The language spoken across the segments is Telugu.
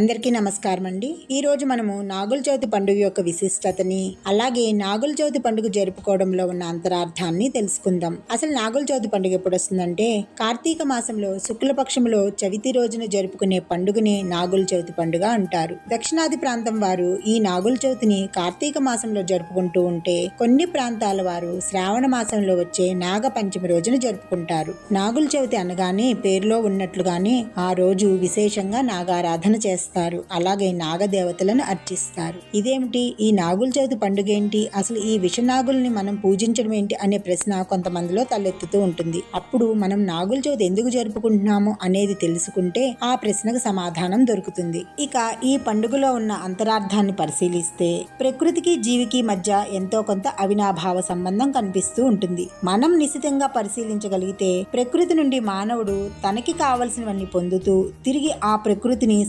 అందరికీ నమస్కారం అండి ఈ రోజు మనము నాగుల చవితి పండుగ యొక్క విశిష్టతని అలాగే నాగుల చవితి పండుగ జరుపుకోవడంలో ఉన్న అంతరార్థాన్ని తెలుసుకుందాం. అసలు నాగుల చవితి పండుగ ఎప్పుడు వస్తుందంటే కార్తీక మాసంలో శుక్లపక్షంలో చవితి రోజున జరుపుకునే పండుగని నాగుల చవితి పండుగ అంటారు. దక్షిణాది ప్రాంతం వారు ఈ నాగుల చవితిని కార్తీక మాసంలో జరుపుకుంటూ ఉంటే కొన్ని ప్రాంతాల వారు శ్రావణ మాసంలో వచ్చే నాగ పంచమి రోజున జరుపుకుంటారు. నాగుల చవితి అనగానే పేరులో ఉన్నట్లుగానే ఆ రోజు విశేషంగా నాగారాధన చేస్తారు. అలాగే నాగదేవతలను అర్చిస్తారు. ఇదేమిటి? ఈ నాగుల చవితి పండుగ ఏంటి అసలు ఈ విషనాగుల్ని మనం పూజించడం ఏంటి? అనే ప్రశ్న కొంతమందిలో తలెత్తుతూ ఉంటుంది. అప్పుడు మనం నాగుల చవితి ఎందుకు జరుపుకుంటున్నాము అనేది తెలుసుకుంటే ఆ ప్రశ్నకు సమాధానం దొరుకుతుంది. ఇక ఈ పండుగలో ఉన్న అంతరార్థాన్ని పరిశీలిస్తే ప్రకృతికి జీవికి మధ్య ఎంతో కొంత అవినాభావ సంబంధం కనిపిస్తూ ఉంటుంది. మనం నిశితంగా పరిశీలించగలిగితే ప్రకృతి నుండి మానవుడు తనకి కావలసినవన్నీ పొందుతూ తిరిగి ఆ ప్రకృతిని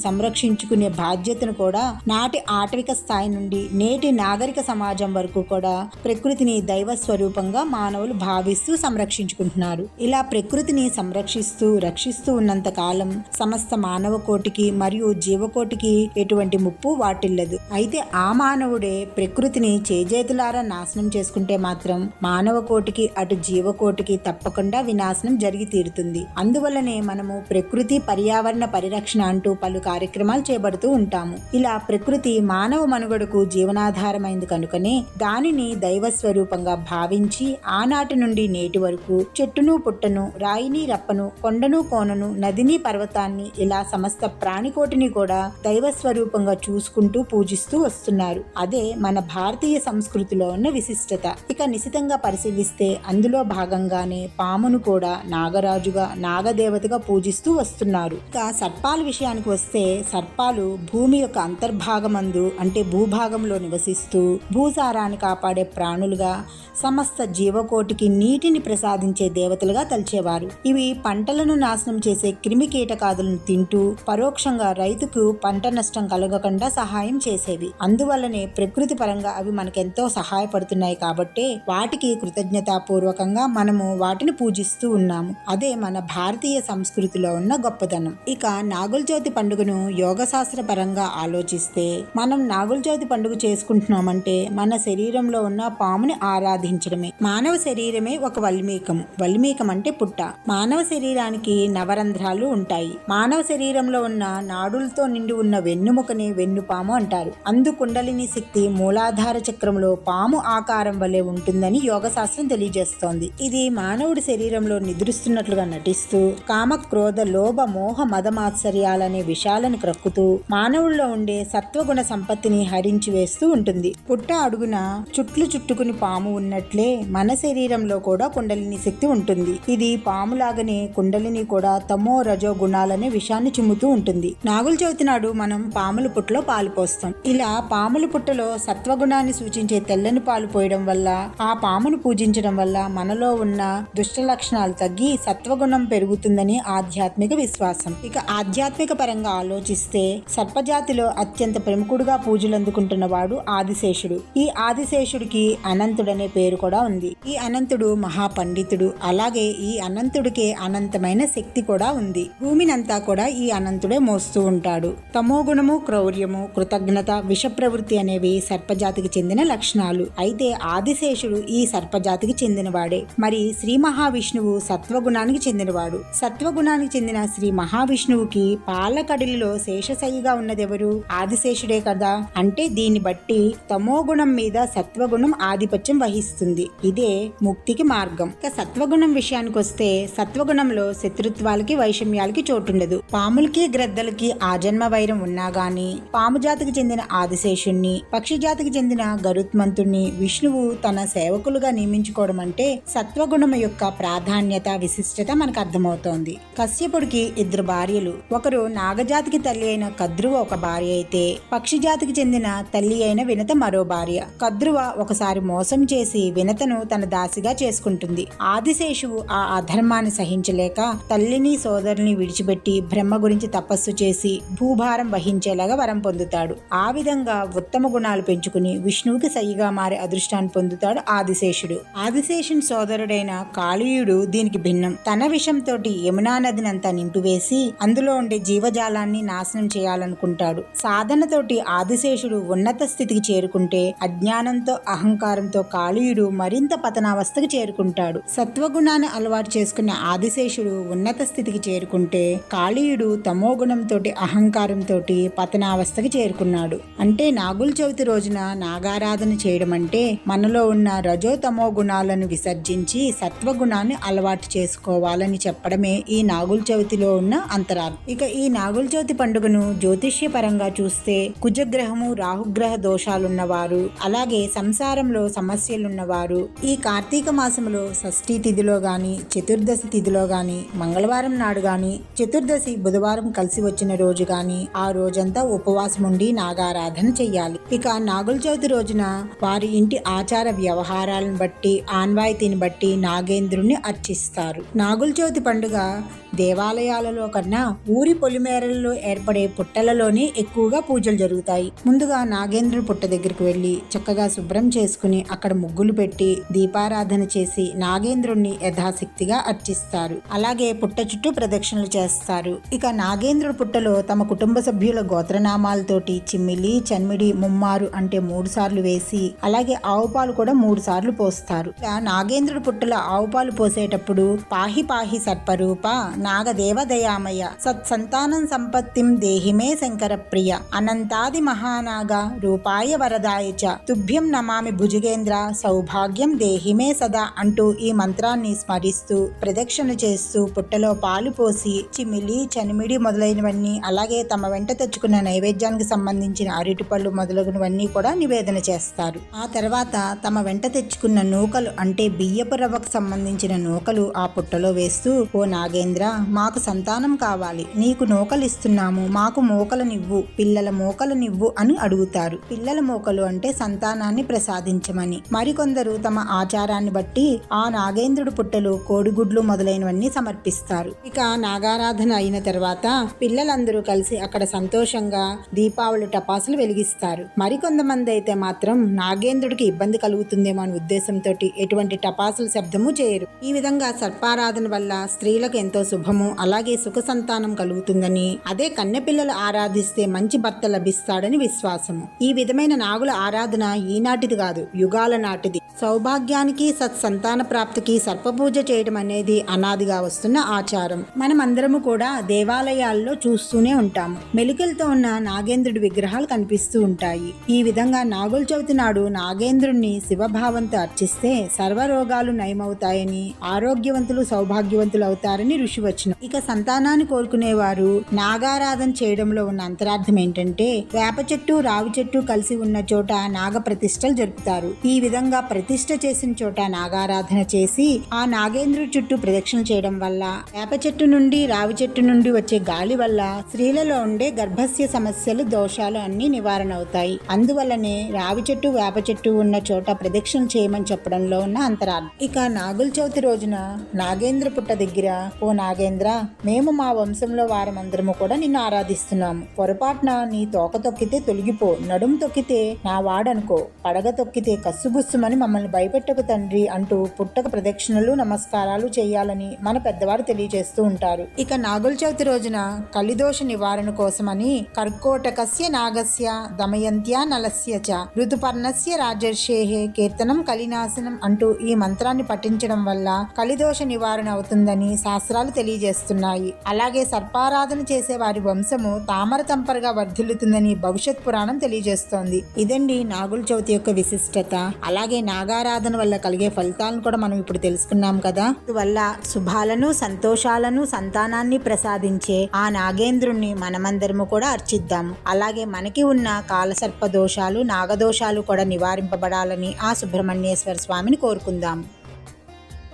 సంరక్షించుకునే బాధ్యతను కూడా నాటి ఆటవిక స్థాయి నుండి నేటి నాగరిక సమాజం వరకు కూడా ప్రకృతిని దైవ స్వరూపంగా మానవులు భావిస్తూ సంరక్షించుకుంటున్నారు. ఇలా ప్రకృతిని సంరక్షిస్తూ రక్షిస్తూ ఉన్నంత కాలం సమస్త మానవ కోటికి మరియు జీవకోటికి ఎటువంటి ముప్పు వాటిల్లదు. అయితే ఆ మానవుడే ప్రకృతిని చేజేతులారా నాశనం చేసుకుంటే మాత్రం మానవ కోటికి అటు జీవకోటికి తప్పకుండా వినాశనం జరిగి తీరుతుంది. అందువల్లనే మనము ప్రకృతి పర్యావరణ పరిరక్షణ అంటూ పలు కార్యక్రమాలు చేపడుతూ ఉంటాము. ఇలా ప్రకృతి మానవ మనుగడకు జీవనాధారమైంది కనుకనే దానిని దైవ స్వరూపంగా భావించి ఆనాటి నుండి నేటి వరకు చెట్టును పుట్టను రాయిని రప్పను కొండను కోనను నదిని పర్వతాన్ని ఇలా సమస్త ప్రాణికోటిని కూడా దైవ స్వరూపంగా చూసుకుంటూ పూజిస్తూ వస్తున్నారు. అదే మన భారతీయ సంస్కృతిలో ఉన్న విశిష్టత. ఇక నిశితంగా పరిశీలిస్తే అందులో భాగంగానే పామును కూడా నాగరాజుగా నాగదేవతగా పూజిస్తూ వస్తున్నారు. ఇక సర్పాల విషయానికి వస్తే సర్పాలు భూమి యొక్క అంతర్భాగమందు అంటే భూభాగంలో నివసిస్తూ భూసారాన్ని కాపాడే ప్రాణులుగా సమస్త జీవకోటికి నీటిని ప్రసాదించే దేవతలుగా తలిచేవారు. ఇవి పంటలను నాశనం చేసే క్రిమి కీటకాదులను తింటూ పరోక్షంగా రైతుకు పంట నష్టం కలగకుండా సహాయం చేసేవి. అందువల్లనే ప్రకృతి పరంగా అవి మనకెంతో సహాయపడుతున్నాయి కాబట్టే వాటికి కృతజ్ఞతాపూర్వకంగా మనము వాటిని పూజిస్తూ ఉన్నాము. అదే మన భారతీయ సంస్కృతిలో ఉన్న గొప్పదనం ఇక నాగుల జ్యోతి పండుగను యోగశాస్త్ర పరంగా ఆలోచిస్తే మనం నాగుల చవితి పండుగ చేసుకుంటున్నామంటే మన శరీరంలో ఉన్న పాముని ఆరాధించడమే. మానవ శరీరమే ఒక వల్మీకం. వల్మీకం అంటే పుట్ట. మానవ శరీరానికి నవరంధ్రాలు ఉంటాయి. మానవ శరీరంలో ఉన్న నాడులతో నిండి ఉన్న వెన్నుముకని వెన్నుపాము అంటారు. అందు కుండలిని శక్తి మూలాధార చక్రంలో పాము ఆకారం వలె ఉంటుందని యోగశాస్త్రం తెలియజేస్తోంది. ఇది మానవుడి శరీరంలో నిద్రిస్తున్నట్లుగా నటిస్తూ కామ క్రోధ లోభ మోహ మదమాత్సర్యాలనే విషయాలను క్రక్కుతూ మానవుల్లో ఉండే సత్వగుణ సంపత్తిని హరించి వేస్తూ ఉంటుంది. పుట్ట అడుగున చుట్లు చుట్టుకుని పాము ఉన్నట్లే మన శరీరంలో కూడా కుండలిని శక్తి ఉంటుంది. ఇది పాములాగనే కుండలిని కూడా తమో రజో గుణాలనే విషాన్ని చిమ్ముతూ ఉంటుంది. నాగుల చవితి నాడు మనం పాముల పుట్టలో పాలు పోస్తాం. ఇలా పాముల పుట్టలో సత్వగుణాన్ని సూచించే తెల్లని పాలు పోయడం వల్ల ఆ పామును పూజించడం వల్ల మనలో ఉన్న దుష్ట లక్షణాలు తగ్గి సత్వగుణం పెరుగుతుందని ఆధ్యాత్మిక విశ్వాసం. ఇక ఆధ్యాత్మిక పరంగా ఆలోచిస్తే సర్పజాతిలో అత్యంత ప్రముఖుడుగా పూజలు అందుకుంటున్నవాడు ఆదిశేషుడు. ఈ ఆదిశేషుడికి అనంతుడనే పేరు కూడా ఉంది. ఈ అనంతుడు మహాపండితుడు. అలాగే ఈ అనంతుడికి అనంతమైన శక్తి కూడా ఉంది. భూమినంతా కూడా ఈ అనంతుడే మోస్తూ ఉంటాడు. తమోగుణము క్రౌర్యము కృతజ్ఞత విష ప్రవృత్తి అనేవి సర్పజాతికి చెందిన లక్షణాలు. అయితే ఆదిశేషుడు ఈ సర్పజాతికి చెందినవాడే. మరి శ్రీ మహావిష్ణువు సత్వగుణానికి చెందినవాడు. సత్వగుణానికి చెందిన శ్రీ మహావిష్ణువుకి పాలకడలిలో శేషశయ్యగా ఉన్నదెవరు? ఆదిశేషుడే కదా. అంటే దీన్ని బట్టి తమో గుణం మీద సత్వగుణం ఆధిపత్యం వహిస్తుంది. ఇదే ముక్తికి మార్గం. ఇక సత్వగుణం విషయానికి వస్తే సత్వగుణంలో శత్రుత్వాలకి వైషమ్యాలకి చోటుండదు. పాములకి గ్రద్దలకి ఆజన్మ వైరం ఉన్నా గాని పాము జాతికి చెందిన ఆదిశేషుణ్ణి పక్షి జాతికి చెందిన గరుత్మంతుణ్ణి విష్ణువు తన సేవకులుగా నియమించుకోవడం అంటే సత్వగుణం యొక్క ప్రాధాన్యత విశిష్టత మనకు అర్థమవుతోంది. కశ్యపుడికి ఇద్దరు భార్యలు. ఒకరు నాగజాతికి తల్లి అయిన కద్రువ ఒక భార్య అయితే పక్షి జాతికి చెందిన తల్లి అయిన వినత మరో భార్య. కద్రువ ఒకసారి మోసం చేసి వినతను తన దాసిగా చేసుకుంటుంది. ఆదిశేషువు ఆ అధర్మాన్ని సహించలేక తల్లిని సోదరుని విడిచిపెట్టి బ్రహ్మ గురించి తపస్సు చేసి భూభారం వహించేలాగా వరం పొందుతాడు. ఆ విధంగా ఉత్తమ గుణాలు పెంచుకుని విష్ణువుకి సయ్యిగా మారే అదృష్టాన్ని పొందుతాడు ఆదిశేషుడు. ఆదిశేషుని సోదరుడైన కాళీయుడు దీనికి భిన్నం. తన విషంతో యమునా నదిని అంతా నింపివేసి అందులో ఉండే జీవజాలాన్ని నాశనం నాశనం చేయాలనుకుంటాడు. సాధనతోటి ఆదిశేషుడు ఉన్నత స్థితికి చేరుకుంటే అజ్ఞానంతో అహంకారంతో కాళీయుడు మరింత పతనావస్థకు చేరుకుంటాడు. సత్వగుణాన్ని అలవాటు చేసుకున్న ఆదిశేషుడు ఉన్నత స్థితికి చేరుకుంటే కాళీయుడు తమోగుణంతో అహంకారంతో పతనావస్థకి చేరుకున్నాడు. అంటే నాగుల చవితి రోజున నాగారాధన చేయడం అంటే మనలో ఉన్న రజోతమో గుణాలను విసర్జించి సత్వగుణాన్ని అలవాటు చేసుకోవాలని చెప్పడమే ఈ నాగుల చవితిలో ఉన్న అంతరాలు ఇక ఈ నాగుల చవితి పండుగ జ్యోతిష్య జ్యోతిష్యపరంగా చూస్తే కుజగ్రహము రాహుగ్రహ దోషాలున్నవారు అలాగే సంసారంలో సమస్యలున్నవారు. ఈ కార్తీక మాసంలో షష్ఠీ తిథిలో గాని చతుర్దశి తిథిలో గాని మంగళవారం నాడు గాని చతుర్దశి బుధవారం కలిసి వచ్చిన రోజు గాని ఆ రోజంతా ఉపవాసం ఉండి నాగారాధన చెయ్యాలి. ఇక నాగుల చవితి రోజున వారి ఇంటి ఆచార వ్యవహారాలను బట్టి ఆన్వాయితీని బట్టి నాగేంద్రుణ్ణి అర్చిస్తారు. నాగుల చవితి పండుగ దేవాలయాలలో కన్నా ఊరి పొలిమేరలలో ఏర్పడే పుట్టలలోనే ఎక్కువగా పూజలు జరుగుతాయి. ముందుగా నాగేంద్రుడి పుట్ట దగ్గరికి వెళ్ళి చక్కగా శుభ్రం చేసుకుని అక్కడ ముగ్గులు పెట్టి దీపారాధన చేసి నాగేంద్రుణ్ణి యథాశక్తిగా అర్చిస్తారు. అలాగే పుట్ట చుట్టూ ప్రదక్షిణలు చేస్తారు. ఇక నాగేంద్రుడి పుట్టలో తమ కుటుంబ సభ్యుల గోత్రనామాలతోటి చిమ్మిలి చన్మిడి ముమ్మారు అంటే మూడు సార్లు వేసి అలాగే ఆవు పాలు కూడా మూడు సార్లు పోస్తారు. ఇక నాగేంద్రుడి పుట్టలో ఆవు పాలు పోసేటప్పుడు పాహి పాహి సర్పరూప నాగదేవదయామయ సత్సంతానం సంపత్తిం దేహిమే శంకర ప్రియ అనంతాది మహానాగ రూపాయ వరదాయ చ. తుభ్యం నమామి భుజగేంద్ర సౌభాగ్యం దేహిమే సదా అంటూ ఈ మంత్రాన్ని స్మరిస్తూ ప్రదక్షిణ చేస్తూ పుట్టలో పాలు పోసి చిమిలి చనిమిడి మొదలైనవన్నీ అలాగే తమ వెంట తెచ్చుకున్న నైవేద్యానికి సంబంధించిన అరటిపళ్ళు మొదలగునవన్నీ కూడా నివేదన చేస్తారు. ఆ తర్వాత తమ వెంట తెచ్చుకున్న నూకలు అంటే బియ్యపు రవ్వకు సంబంధించిన నూకలు ఆ పుట్టలో వేస్తూ ఓ నాగేంద్ర మాకు సంతానం కావాలి. నీకు నూకలిస్తున్నాము. మాకు మోకలనివ్వు. పిల్లల మోకలనివ్వు అని అడుగుతారు. పిల్లల మోకలు అంటే సంతానాన్ని ప్రసాదించమని. మరికొందరు తమ ఆచారాన్ని బట్టి ఆ నాగేంద్రుడు పుట్టలు కోడిగుడ్లు మొదలైనవన్నీ సమర్పిస్తారు. ఇక నాగారాధన అయిన తర్వాత పిల్లలందరూ కలిసి అక్కడ సంతోషంగా దీపావళి టపాసులు వెలిగిస్తారు. మరికొంతమంది అయితే మాత్రం నాగేంద్రుడికి ఇబ్బంది కలుగుతుందేమో అనే ఉద్దేశంతో ఎటువంటి టపాసుల శబ్దము చేయరు. ఈ విధంగా సర్పారాధన వల్ల స్త్రీలకు ఎంతో శుభము అలాగే సుఖ సంతానం కలుగుతుందని అదే కన్నెపిల్లలు ఆరాధిస్తే మంచి భర్త లభిస్తాడని విశ్వాసము. ఈ విధమైన నాగుల ఆరాధన ఈనాటిది కాదు యుగాల నాటిది. సౌభాగ్యానికి సత్సంతాన ప్రాప్తికి సర్పపూజ చేయడం అనేది అనాదిగా వస్తున్న ఆచారం. మనమందరము కూడా దేవాలయాల్లో చూస్తూనే ఉంటాము. మెలికలతో ఉన్న నాగేంద్రుడి విగ్రహాలు కనిపిస్తూ ఉంటాయి. ఈ విధంగా నాగుల చవితి నాడు నాగేంద్రుణ్ణి శివభావంతో అర్చిస్తే సర్వరోగాలు నయమవుతాయని ఆరోగ్యవంతులు సౌభాగ్యవంతులు అవుతారని ఋషి వచ్చిన. ఇక సంతానాన్ని కోరుకునేవారు. నాగారాధన చేయడంలో ఉన్న అంతరార్థం ఏంటంటే వేప చెట్టు రావి చెట్టు కలిసి ఉన్న చోట నాగ ప్రతిష్టలు జరుపుతారు. ఈ విధంగా ప్రతిష్ట చేసిన చోట నాగారాధన చేసి ఆ నాగేంద్రుడి చుట్టూ ప్రదక్షిణ చేయడం వల్ల వేప చెట్టు నుండి రావి చెట్టు నుండి వచ్చే గాలి వల్ల స్త్రీలలో ఉండే గర్భస్య సమస్యలు దోషాలు అన్ని నివారణ అవుతాయి. అందువల్లనే రావి చెట్టు వేప చెట్టు ఉన్న చోట ప్రదక్షిణ చేయమని చెప్పడంలో ఉన్న అంతరార్థం. ఇక నాగుల చవితి రోజున నాగేంద్ర పుట్ట దగ్గర ఓ నాగ నాగేంద్ర మేము మా వంశంలో వారమందరము కూడా నిన్ను ఆరాధిస్తున్నాము. పొరపాటున నీ తోక తొక్కితే తొలగిపో నడుము తొక్కితే నా వాడనుకో పడగ తొక్కితే కస్సుబుస్సుమని మమ్మల్ని భయపెట్టకు తండ్రి అంటూ పుట్టక ప్రదక్షిణలు నమస్కారాలు చేయాలని మన పెద్దవారు తెలియజేస్తూ ఉంటారు. ఇక నాగుల చవితి రోజున కలిదోష నివారణ కోసమని కర్కోటకస్య నాగస్య దమయంత్యా నలస్య చ ఋతుపర్ణస్య రాజర్షేహే కీర్తనం కలినాశనం అంటూ ఈ మంత్రాన్ని పఠించడం వల్ల కలిదోష నివారణ అవుతుందని శాస్త్రాలు తెలియజేస్తున్నాయి. అలాగే సర్పారాధన చేసే వారి వంశము తామర తంపరగా వర్ధిల్లుతుందని భవిష్యత్ పురాణం తెలియజేస్తోంది. ఇదండి నాగుల చవితి యొక్క విశిష్టత. అలాగే నాగారాధన వల్ల కలిగే ఫలితాలను కూడా మనం ఇప్పుడు తెలుసుకున్నాం కదా. వల్ల శుభాలను సంతోషాలను సంతానాన్ని ప్రసాదించే ఆ నాగేంద్రుణ్ణి మనమందరము కూడా అర్చిద్దాము అలాగే మనకి ఉన్న కాలసర్ప దోషాలు నాగదోషాలు కూడా నివారింపబడాలని ఆ సుబ్రహ్మణ్యేశ్వర స్వామిని కోరుకుందాము